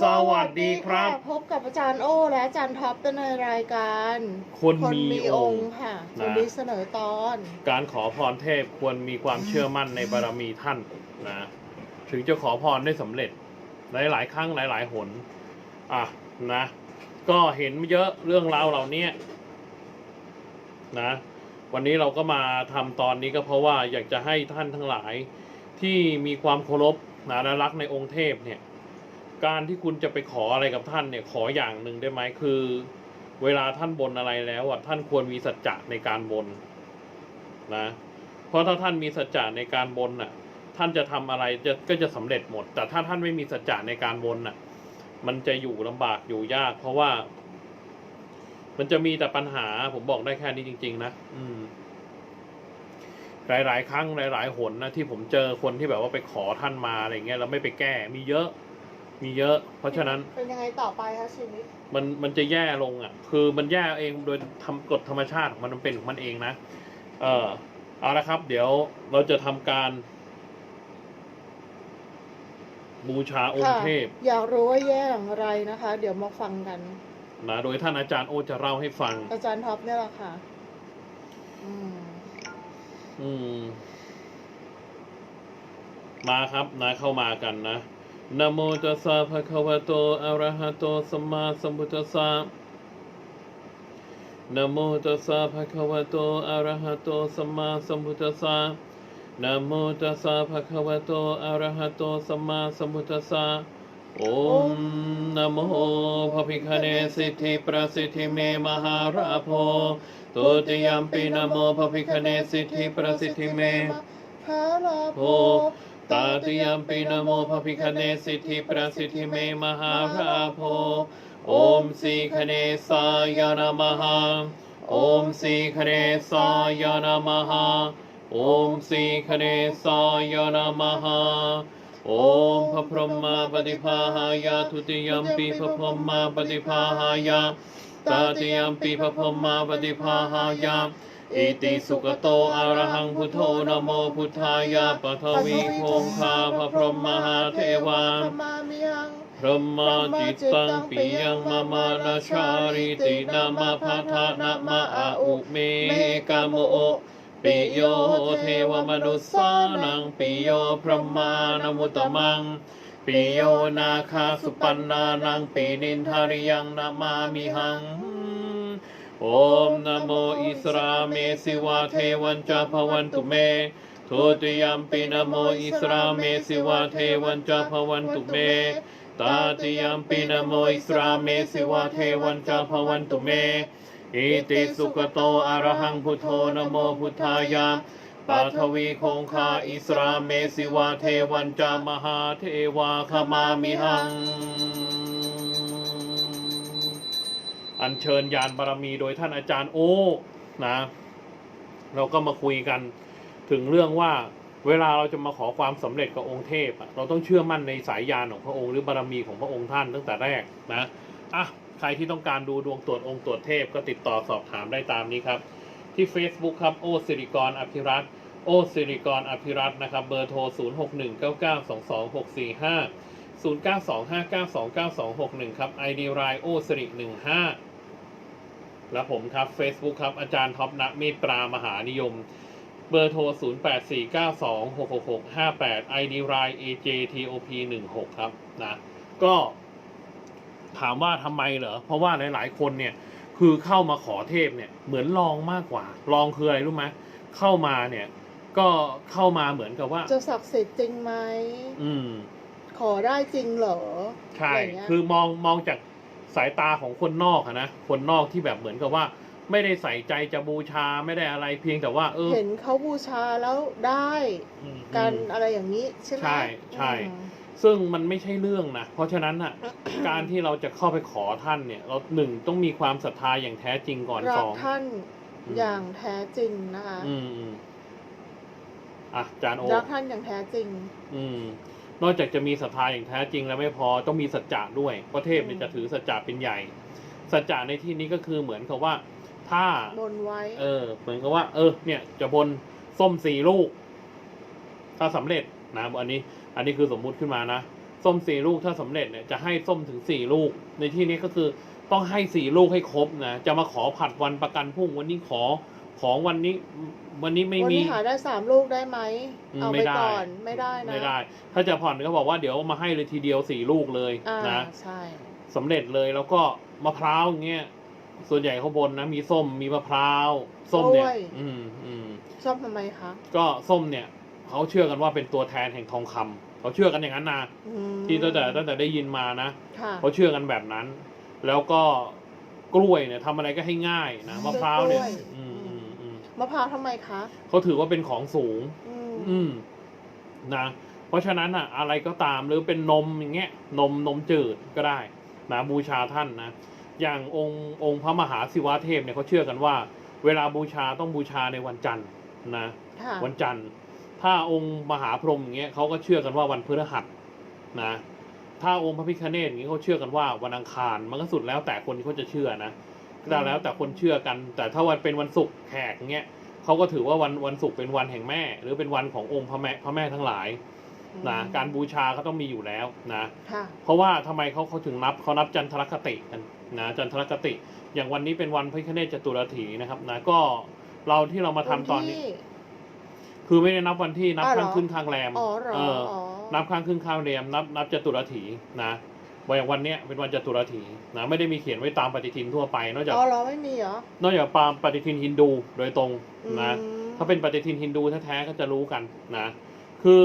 สวัสดีครับ พบกับอาจารย์โอ และอาจารย์ท็อปในรายการคนมีองค์ค่ะนะวันนี้เสนอตอน การขอพรเทพควรมีความเชื่อมั่นในบารมีท่านนะถึงจะขอพรได้สำเร็จ หลายๆ ครั้งหลาย ๆ หนอะนะ ก็เห็นเยอะเรื่องราวเหล่านี้นะ วันนี้เราก็มาทำตอนนี้ก็เพราะว่าอยากจะให้ท่านทั้งหลายที่มีความเคารพนะและรักในองค์เทพเนี่ย การที่คุณจะไปขออะไรกับท่านเนี่ยขออย่างหนึ่งได้ไหมคือ เวลาท่านบนอะไรแล้วอะท่านควรมีสัจจะในการบนนะ เพราะถ้าท่านมีสัจจะในการบนอะ ท่านจะทำอะไรจะก็จะสำเร็จหมด แต่ถ้าท่านไม่มีสัจจะในการบนอะ มันจะอยู่ลำบากอยู่ยาก เพราะว่า มันจะมีแต่ปัญหา ผมบอกได้แค่นี้จริง ๆ นะอืมหลาย ๆ ครั้งหลาย ๆ หนนะที่ผมเจอคนที่แบบว่าไปขอท่านมาอะไรเงี้ยแล้วไม่ไปแก้มีเยอะ มีเยอะ เพราะฉะนั้นเป็นยังไงต่อไปคะชีวิตมันมันจะแย่ลงอะ คือมันแย่เองโดยทำกฎธรรมชาติของมันมันเป็นของมันเองนะ เออเอาละครับ เดี๋ยวเราจะทำการ บูชาองค์เทพ อยากรู้ว่าแย่อย่างไรนะคะ เดี๋ยวมาฟังกันนะโดยท่านอาจารย์โอจะเล่าให้ฟัง อาจารย์ท็อปเนี่ยแหละค่ะ อืม อืม มาครับนะเข้ามากันนะ นะโมตัสสะภะคะวะโต อะระหะโต สัมมาสัมพุทธัสสะนะโมตัสสะภะคะวะโต อะระหะโต สัมมาสัมพุทธัสสะนะโมตัสสะภะคะวะโต อะระหะโต สัมมาสัมพุทธัสสะโอมนะโมพระพิฆเนศสิทธิประสิทธิเมมหาราโพตุติยมปีนะโมพระพิฆเนศสิทธิประสิทธิเมพระลาโพตาติยมปีนะโมภพิคเนสิทธิประสิทธิเมมหาราโพ โอมสีคเนสายนะมหาโอมสีคเนสายนะมหาโอิติสุกโตอะรหังพุทโธนโมพุทธายะปะทวีคงคาพระพรหมมหาเทวังพรหมาจิตตังปิยังมะมานาชาริตินามาพัทานามาอาอุเมกามโอปิโยเทวมนุสสานังปิโยพรหมานมุตตมังปิโยนาคาสุปันนานังปินินทาริยังนามามิหัง โอมนะโมอิสราเมสิวาเทวันจาภวันตุเมทุติยมปินะโมอิสราเมสิวาเทวันจาภวันตุเมตาติยมปินะโมอิสราเมสิวาเทวันจาภวันตุเมอิติสุขโตอะระหังพุทโธนะโมพุทธายะปัทวีคงคาอิสราเมสิวาเทวันจามหาเทวาขมามิหัง อัญเชิญยานบารมีโดยท่านอาจารย์โอนะ เราก็มาคุยกันถึงเรื่องว่าเวลาเราจะมาขอความสำเร็จกับองค์เทพ เราต้องเชื่อมั่นในสายยานของพระองค์หรือบารมีของพระองค์ท่านตั้งแต่แรกนะอะใครที่ต้องการดูดวงตรวจองค์ตรวจเทพก็ติดต่อสอบถามได้ตามนี้ครับ ที่ Facebook ครับโอสิริกรอภิรัตโอสิริกรอภิรัตน์นะครับเบอร์โทร 0 6 1 9 9 2 2 6 4 5 0 9 2 5 9 2 9 2 6 1 ครับ ID รายโอสิริ15 และผมครับ Facebook ครับ อาจารย์ท็อปณเมตตรามหานิยม เบอร์โทร 0 8 4 9 2 6 6 6 5 8 ID ราย AJTOP 16 ครับนะก็ถามว่าทำไมเหรอ เพราะว่าหลาย ๆ คนเนี่ย คือเข้ามาขอเทพเนี่ย เหมือนลองมากกว่า ลองคืออะไรรู้ไหมเข้ามาเนี่ย ก็เข้ามาเหมือนกับว่า จะศักดิ์สิทธิ์จริงไหมอืม ขอได้จริงเหรอใช่ะไรย่างเงี้ยคือมองมองจาก สายตาของคนนอกอะนะคนนอกที่แบบเหมือนกับว่า ไม่ได้ใส่ใจจะบูชาไม่ได้อะไรเพียงแต่ว่าเออ เห็นเขาบูชาแล้วได้อืมกันอืมอะไรอย่างนี้ใช่ไหมใช่ใช่ อืม ซึ่งมันไม่ใช่เรื่องนะ เพราะฉะนั้นอะ การที่เราจะเข้าไปขอท่านเนี่ย เราหนึ่งต้องมีความศรัทธาอย่างแท้จริงก่อนรัสกอง ท่านอืม อย่างแท้จริงนะคะอืมอืมอะจานโอ รักท่านอย่างแท้จริง อืม นอกจากจะมีศรัทธาอย่างแท้จริงแล้วไม่พอต้องมีสัจจะด้วยเพราะเทพเนี่ยอืมจะถือสัจจะเป็นใหญ่ สัจจะในที่นี้ก็คือเหมือนกับว่า ถ้าบนไว้ เออ เหมือนกับว่า เออ เนี่ย จะบนส้มสี่ลูก ถ้าสำเร็จนะอันนี้ อันนี้คือสมมุติขึ้นมานะส้มสี่ลูกถ้าสำเร็จเนี่ยจะให้ส้มถึงสี่ลูก ในที่นี้ก็คือต้องให้สี่ลูกให้ครบนะจะมาขอผัดวันประกันพรุ่งวันนี้ขอ ของวันนี้วันนี้ไม่วันมี นี้หาได้สามลูกได้ไหม อืมเอาไม่ไปได้ ก่อนไม่ได้นะไม่ได้ ถ้าจะผ่อนก็บอกว่าเดี๋ยวมาให้เลยทีเดียวสี่ลูกเลยอ่านะใช่ สำเร็จเลยแล้วก็มะพร้าวอย่างเงี้ยส่วนใหญ่เขาบนนะมีส้มมีมะพร้าวส้มเนี่ยอืมอืม ชอบทำไมคะก็ส้มเนี่ยเขาเชื่อกันว่าเป็นตัวแทนแห่งทองคำเขาเชื่อกันอย่างนั้นนะอืมที่ตั้งแต่ตั้งแต่ได้ยินมานะค่ะเขาเชื่อกันแบบนั้น แล้วก็กล้วยเนี่ยทำอะไรก็ให้ง่ายนะมะพร้าวเนี่ยกล้วยอื มอืมอืมมะพร้าวทำไมคะ เขาถือว่าเป็นของสูง อืม อืมนะ เพราะฉะนั้นอะ อะไรก็ตามหรือเป็นนมอย่างเงี้ยนมนมจืดก็ได้นะบูชาท่านนะ อย่างองค์องค์พระมหาศิวะเทพเนี่ยเขาเชื่อกันว่า เวลาบูชาต้องบูชาในวันจันทร์นะ ค่ะ วันจันทร์ ถ้าองค์มหาพรหมอย่างเงี้ยเขาก็เชื่อกันว่าวันพฤหัสนะ ถ้าองค์พระพิฆเนศอย่างงี้เขาเชื่อกันว่าวันอังคาร มันก็สุดแล้วแต่คนที่เขาจะเชื่อนะ ก็แล้วแต่คนเชื่อกัน แต่ถ้าวันเป็นวันศุกร์แขกเงี้ยเขาก็ถือว่าวันวันศุกร์เป็นวันแห่งแม่ หรือเป็นวันขององค์พระแม่พระแม่ทั้งหลายนะการบูชาเขาต้องมีอยู่แล้วนะค่ะเพราะว่าทำไมเขาเขาถึงนับเขานับจันทรคติกันนะจันทรคติ อย่างวันนี้เป็นวันพระพิฆเนศจตุรถีนะครับนะก็เราที่เรามาทำตอนนี้วัที่คือไม่ได้นับวันที่นับอ๋อเหรอข้างขึ้นข้างแรมอ๋อเหรอเอออ๋อนับข้างขึ้นข้างแรมนับนับจตุรถีนะ วันวันเนี้ยเป็นวันจตุรถีนะไม่ได้มีเขียนไว้ตามปฏิทินทั่วไป นอกจากอ๋อเหรอไม่มีเหรอ นอกจากตามปฏิทินฮินดูโดยตรงนะอืมถ้าเป็นปฏิทินฮินดูแท้ๆก็จะรู้กันนะคือ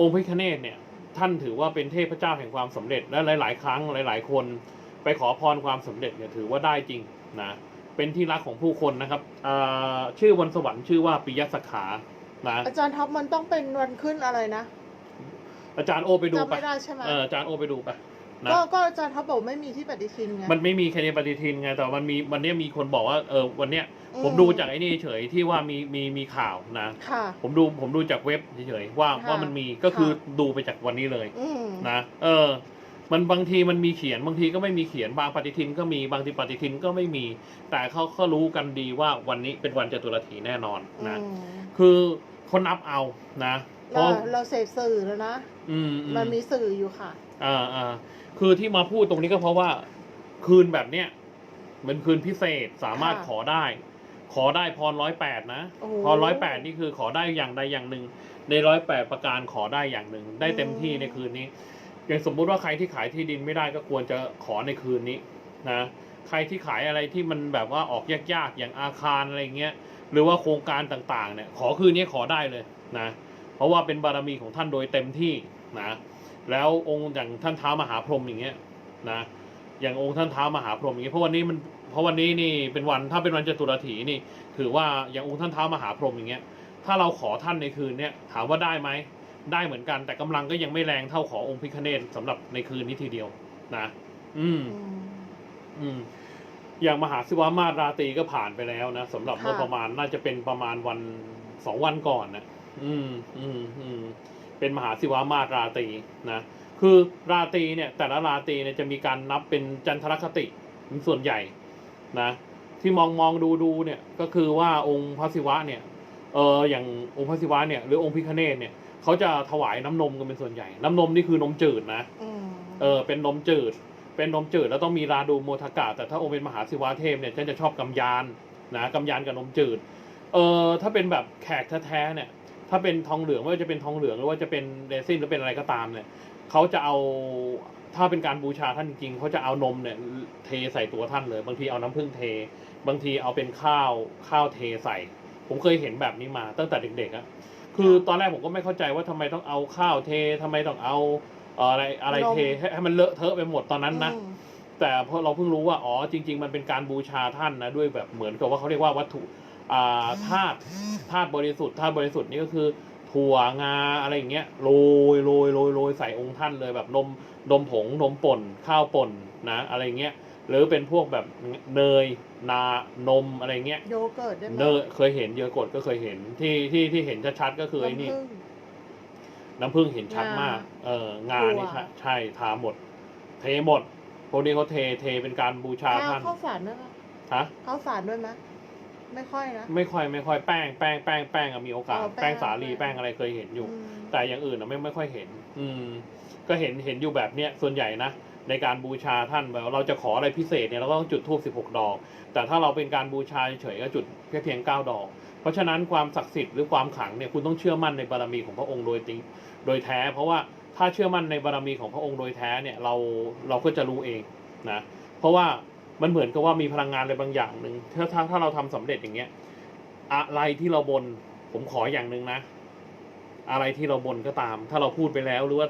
องค์พระพิฆเนศเนี่ยท่านถือว่าเป็นเทพเจ้าแห่งความสำเร็จและหลาย ๆ ครั้งหลาย ๆ คน ไปขอพรความสำเร็จเนี่ยถือว่าได้จริงนะเป็นที่รักของผู้คนนะครับอ่าชื่อบนสวรรค์ชื่อว่าปิยสขานะ อาจารย์ท็อปมันต้องเป็นวันขึ้นอะไรนะ อาจารย์โอไปดูจำไปไม่ได้ใช่ไหม เอออาจารย์โอไปดูไปนะ ก็ก็อาจารย์ท็อปบอกไม่มีที่ปฏิทินไง มันไม่มีแค่ในปฏิทินไงแต่มันมีวันเนี้ยมีคนบอกว่าเออวันเนี้ยอืผมดูจากไอ้นี่เฉยที่ว่ามีมีมีข่าวนะ ค่ะ ผมดูผมดูจากเว็บเฉยๆว่าค่ะว่ามันมีก็คือค่ะ ดูไปจากวันนี้เลยอืมนะเออ มันบางทีมันมีเขียนบางทีก็ไม่มีเขียนบางปฏิทินก็มีบางทีปฏิทินก็ไม่มี แต่เขาก็รู้กันดีว่าวันนี้เป็นวันจตุรถีแน่นอนนะ อืม คือเขานับเอานะ เพเราราะ เราเสพสื่อแล้วนะ อืมอืมันมีสื่ออยู่ค่ะ อ่าอ่าคือที่มาพูดตรงนี้ก็เพราะว่า คืนแบบเนี้ยมันคืนพิเศษสามารถค่ะขอได้ ขอได้พรร้อยแปดนะโอ้โหพรร้อยแปดนี่คือขอได้อย่างใดอย่างหนึ่งในร้อยแปดประการขอได้อย่างหนึ่ง ได้เต็มที่ในคืนนี้ อย่างสมมุติว่าใครที่ขายที่ดินไม่ได้ก็ควรจะขอในคืนนี้นะใครที่ขายอะไรที่มันแบบว่าออกยากๆอย่างอาคารอะไรเงี้ย หรือว่าโครงการต่างๆเนี่ย ขอคืนนี้ขอได้เลยนะ เพราะว่าเป็นบารมีของท่านโดยเต็มที่นะแล้วองค์อย่างท่านเท้ามหาพรหมอย่างเงี้ยนะอย่างองค์ท่านเท้ามหาพรหมอย่างเงี้ยเพราะวันนี้มันเพราะวันนี้นี่เป็นวันถ้าเป็นวันจตุรถีนี่ ถือว่าอย่างองค์ท่านเท้ามหาพรหมอย่างเงี้ยถ้าเราขอท่านในคืนเนี้ยถามว่าได้ไหมได้เหมือนกัน แต่กำลังก็ยังไม่แรงเท่าขอองค์พิฆเนศสำหรับในคืนนี้ทีเดียวนะอืม อืมอืมอย่างมหาศิวมาตรราตรีก็ผ่านไปแล้วนะสำหรับค่ะเมื่อประมาณน่าจะเป็นประมาณวันสองวันก่อนนะ อืมอืมอืมเป็นมหาศิวมาตรราตรีนะคือราตรีเนี่ยแต่ละราตรีเนี่ยจะมีการนับเป็นจันทรคติเป็นส่วนใหญ่นะที่มองมองดูดูเนี่ยก็คือว่าองค์พระศิวะเนี่ยเอออย่างองค์พระศิวะเนี่ยหรือองค์พิฆเนศเนี่ยเขาจะถวายน้ำนมกันเป็นส่วนใหญ่ น้ำนมนี่คือนมจืดนะอืมเออเป็นนมจืด เป็นนมจืดแล้วต้องมีราดูโมทกะแต่ถ้าองค์เป็นมหาศิวะเทพเนี่ยท่านจะชอบกำยานนะกำยานกับนมจืดเออถ้าเป็นแบบแขกแท้ๆเนี่ย ถ้าเป็นทองเหลืองไม่ว่าจะเป็นทองเหลืองหรือว่าจะเป็นเรซินหรือเป็นอะไรก็ตามเนี่ยเขาจะเอาถ้าเป็นการบูชาท่านจริงๆเขาจะเอานมเนี่ยเทใส่ตัวท่านเลย บางทีเอาน้ำผึ้งเท บางทีเอาเป็นข้าวข้าวเทใส่ ผมเคยเห็นแบบนี้มาตั้งแต่เด็กๆอะคือตอนแรกผมก็ไม่เข้าใจว่าทำไมต้องเอาข้าวเททำไมต้องเอาเอ่ออะไรอะไรเทให้ให้มันเลอะเทอะไปหมดตอนนั้นนะอืมแต่พอเราเพิ่งรู้ว่าอ๋อจริง ๆ มันเป็นการบูชาท่านนะด้วยแบบเหมือนกับว่าเขาเรียกว่าวัตถุอ่า ธาตุธาตุบริสุทธิ์ธาตุบริสุทธิ์นี่ก็คือถั่วงาอะไรอย่างเงี้ยโรยโรยโรยโรยใส่องค์ท่านเลยแบบนมนมผงนมป่น ข้าวป่นนะอะไรเงี้ยหรือเป็นพวกแบบเนยนานมอะไรเงี้ยโยเกิร์ตได้ไหมเนยเคยเห็นเยอะกดก็เคยเห็นที่ที่ที่เห็นชัดๆก็คือไอ้นี่น้ำผึ้ง น้ำผึ้งเห็นชัดมาก งาเอองานี่ถั่ว ใช่ใช่ทาหมด เทหมดพวกนี้เขาเทเทเป็นการบูชาข้าวท่านข้าวสารด้วยไหมฮะข้าวสารด้วยไหม ไม่ค่อยนะ ไม่ค่อยไม่ค่อยแป้งแป้งแป้งแป้งอะมีโอกาส อ๋อแป้แป้งงสาลีแป้แป้งงอะไรเคยเห็นอยู่ อืมแต่อย่างอื่นอะไม่ไม่ค่อยเห็น อืม ก็เห็นเห็นอยู่แบบเนี้ยส่วนใหญ่นะในการบูชาท่านแบบเราจะขออะไรพิเศษเนี่ยเราก็ต้องจุดธูป16ดอก แต่ถ้าเราเป็นการบูชาเฉยๆก็จุดแค่เพียง9ดอก เพราะฉะนั้นความศักดิ์สิทธิ์หรือความขลังเนี่ยคุณต้องเชื่อมั่นในบารมีของพระองค์โดยจริงโดยแท้ เพราะว่าถ้าเชื่อมั่นในบารมีของพระองค์โดยแท้เนี่ยเราเราก็จะรู้เองนะเพราะว่า มันเหมือนกับว่ามีพลังงานอะไรบางอย่างหนึ่งถ้าถ้าถ้าเราทำสำเร็จอย่างเงี้ย อะไรที่เราบน ผมขออย่างหนึ่งนะ อะไรที่เราบนก็ตาม ถ้าเราพูดไปแล้วหรือว่า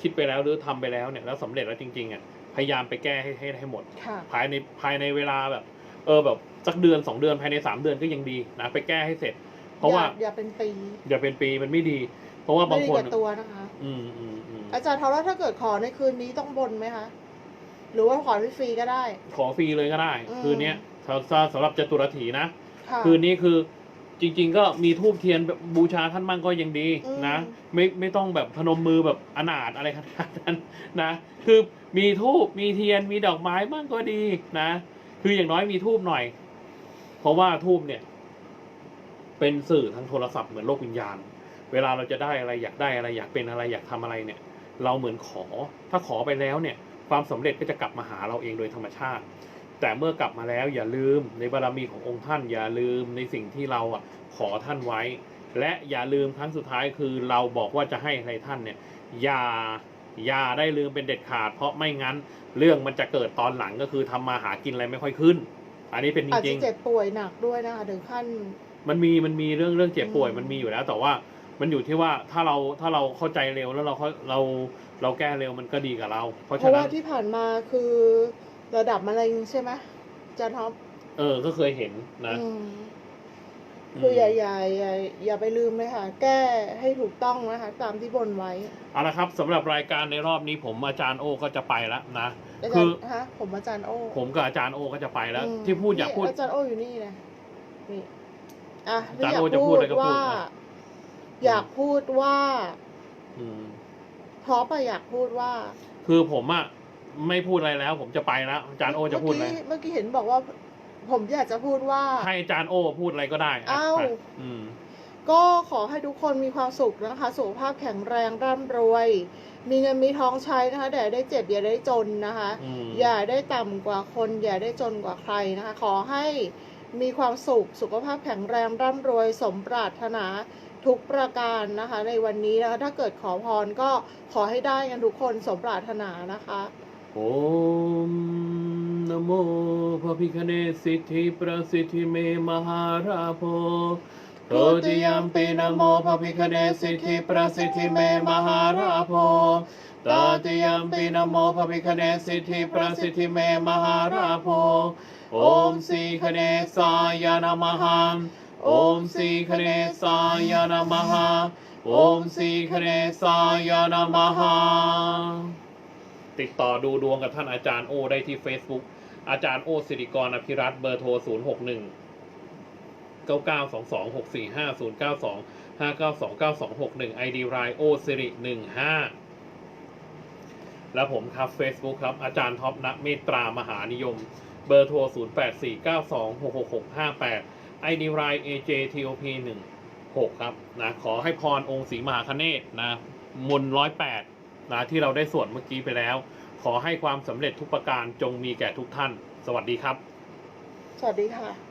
คิดไปแล้วหรือทำไปแล้วเนี่ยแล้วสำเร็จแล้วจริงๆอะพยายามไปแก้ให้ให้ให้หมดค่ะภายในภายในเวลาแบบ เออแบบสักเดือนสองเดือนภายในสามเดือนก็ยังดีนะไปแก้ให้เสร็จ เพราะว่าอย่อย่าเป็นปีอย่าเป็นปีมันไม่ดี เพราะว่าไม่บางดีคนแก่ตัวนะคะอืมอืมอืมอาจารย์ทอแล้วถ้าเกิดขอในคืนนี้ต้องบนไหมคะ หรือว่าขอฟรีๆก็ได้ ขอฟรีเลยก็ได้ อืม คืนเนี้ยสำสำสำหรับจตุรถีนะ ค่ะ คืนนี้คือจริง ๆ ก็มีทูบเทียนบูชาท่านมั่งก็ยังดีอืม นะ ไม่ไม่ต้องแบบพนมมือแบบอนาถอะไรขนาดนั้นนะ คือมีทูบมีเทียนมีดอกไม้มั่งก็ดีนะ คืออย่างน้อยมีทูบหน่อย เพราะว่าทูบเนี่ย เป็นสื่อทางโทรศัพท์เหมือนโลกวิญญาณ เวลาเราจะได้อะไรอยากได้อะไรอยากเป็นอะไรอยากทำอะไรเนี่ย เราเหมือนขอ ถ้าขอไปแล้วเนี่ย ความสำเร็จก็จะกลับมาหาเราเองโดยธรรมชาติ แต่เมื่อกลับมาแล้วอย่าลืมในบารมีขององค์ท่านอย่าลืมในสิ่งที่เราอะขอท่านไว้ และอย่าลืมครั้งสุดท้ายคือเราบอกว่าจะให้อะไรท่านเนี่ยอย่าอย่าได้ลืมเป็นเด็ดขาด เพราะไม่งั้นเรื่องมันจะเกิดตอนหลังก็คือทำมาหากินอะไรไม่ค่อยขึ้น อันนี้เป็นจอาจริจะงเจ็บป่วยหนักด้วยนะคะถึงขั้นๆมันมีมันมีเรื่องเรื่องเจ็บป่วยอืมมันมีอยู่แล้วแต่ว่า มันอยู่ที่ว่าถ้าเราถ้าเราเข้าใจเร็วแล้วเราเข้าเราเราแก้เร็วมันก็ดีกับเรา เพราะเพฉะราะนั้ว่านที่ผ่านมาคือระดับมะเร็งใช่ไหมอาจารย์ท็อปเออก็เคยเห็นนะอืมคืออย่าอย่าอย่าอย่าไปลืมเลยค่ะ แก้ให้ถูกต้องนะคะ ตามที่บนไว้เอาละครับสำหรับรายการในรอบนี้ผมอาจารย์โอก็จะไปแล้วนะ อาจาคืรอ ย์ฮะผมอาจารย์โอ้ผมกับอาจารย์โอก็จะไปแล้วอืมที่พูดอยากพูด นี่อาจารย์โอ้อยู่นี่นะนี่อะอาจารย์โอ้จะพูดอะไรก็พูดว่า อะ อยากพูดว่าอืม ท็อปอะอยากพูดว่าคือผมอะไม่พูดอะไรแล้ว ผมจะไปแล้วอาจารย์โอจะพูดอะไรเมื่อกี้เมื่อกี้เห็นบอกว่า ผมอยากจะพูดว่า ให้อาจารย์โอพูดอะไรก็ได้ะอ้าวไปอืม ก็ขอให้ทุกคนมีความสุขนะคะ สุขภาพแข็งแรงร่ำรวย มีเงินมีทองใช้นะคะแต่อย่าได้เจ็บอย่าได้จนนะคะ อืมอย่าได้ต่ำกว่าคน อย่าได้จนกว่าใครนะคะ ขอให้มีความสุข สุขภาพแข็งแรงร่ำรวย สมปรารถนา ทุกประการนะคะ ในวันนี้นะคะถ้าเกิดขอพรก็ขอให้ได้กันทุกคนสมปรารถนานะคะโอมนโมพระพิคเนสิทธิประสิทธิเมมหาราโพโตติยมปีนโมพระพิคเนสิทธิประสิทธิเมมหาราโพตติยมปีนโมพระพิคเนสิทธิประสิทธิเมมหาราโพโอมสีคเนสายนะมหัง โอมสีคเนสายนะมหาโอมสีคเนสายนะมหาติดต่อดูดวงกับท่านอาจารย์โอได้ที่ Facebook อาจารย์โอสิริกรอภิรัตเบอร์โทร 0 6 1 9 9 2 2 6 4 5 0 9 2 5 9 2 9 2 6 1 ID รายโอสิริ15 และผมครับ Facebook ครับ อาจารย์ท็อปณเมตตามหานิยม เบอร์โทร 0849266658 8 4 9 2 6 6 6 5 8 ID ราย AJTOP 1 6ครับนะขอให้พรองค์ศรีมหาคเนศนะมนร้อยแปดนะที่เราได้สวดเมื่อกี้ไปแล้ว ขอให้ความสำเร็จทุกประการจงมีแก่ทุกท่าน สวัสดีครับ สวัสดีค่ะ